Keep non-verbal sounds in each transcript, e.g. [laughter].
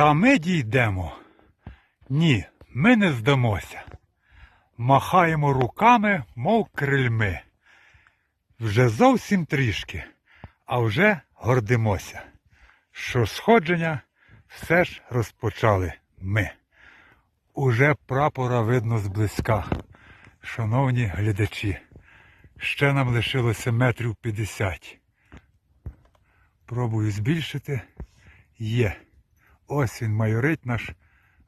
Та ми дійдемо. Ні, ми не здамося. Махаємо руками, мов крильми. Вже зовсім трішки, а вже гордимося, що сходження все ж розпочали ми. Уже прапора видно зблизька. Шановні глядачі, ще нам лишилося метрів 50. Пробую збільшити. Є. Ось він майорить наш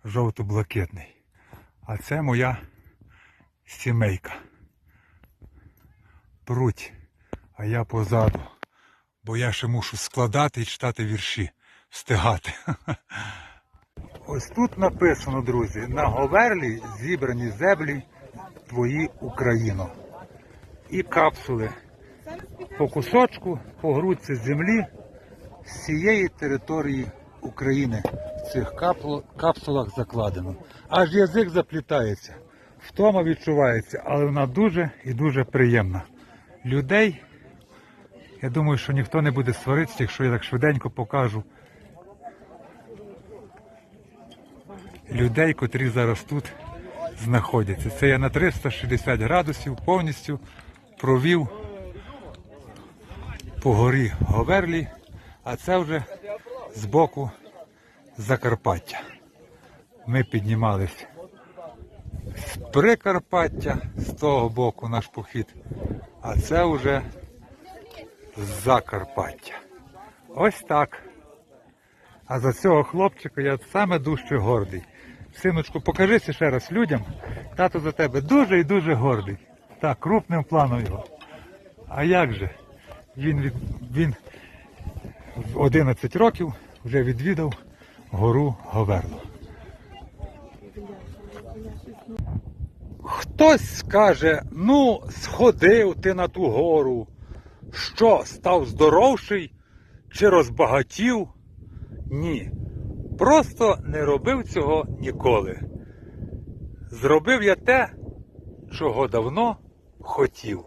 жовто-блакитний. А це моя сімейка. Пруть, а я позаду. Бо я ще мушу складати і читати вірші, встигати. [laughs] Ось тут написано, друзі, на Говерлі зібрані землі твої Україно. І капсули по кусочку, по грудці землі з цієї території України в цих капсулах закладено. Аж язик заплітається, втома відчувається, але вона дуже і дуже приємна. Людей, я думаю, що ніхто не буде сваритися, якщо я так швиденько покажу. Людей, котрі зараз тут знаходяться. Це я на 360 градусів повністю провів по горі Говерлі, а це вже з боку Закарпаття. Ми піднімались з Прикарпаття, з того боку наш похід, а це вже з Закарпаття. Ось так. А за цього хлопчика я саме дужче гордий. Синочку, покажися ще раз людям. Тато за тебе дуже і дуже гордий. Так, крупним планом його. А як же? Він, він в 11 років вже відвідав гору Говерло. Хтось скаже, ну, сходив ти на ту гору. Що, став здоровший чи розбагатів? Ні. Просто не робив цього ніколи. Зробив я те, чого давно хотів.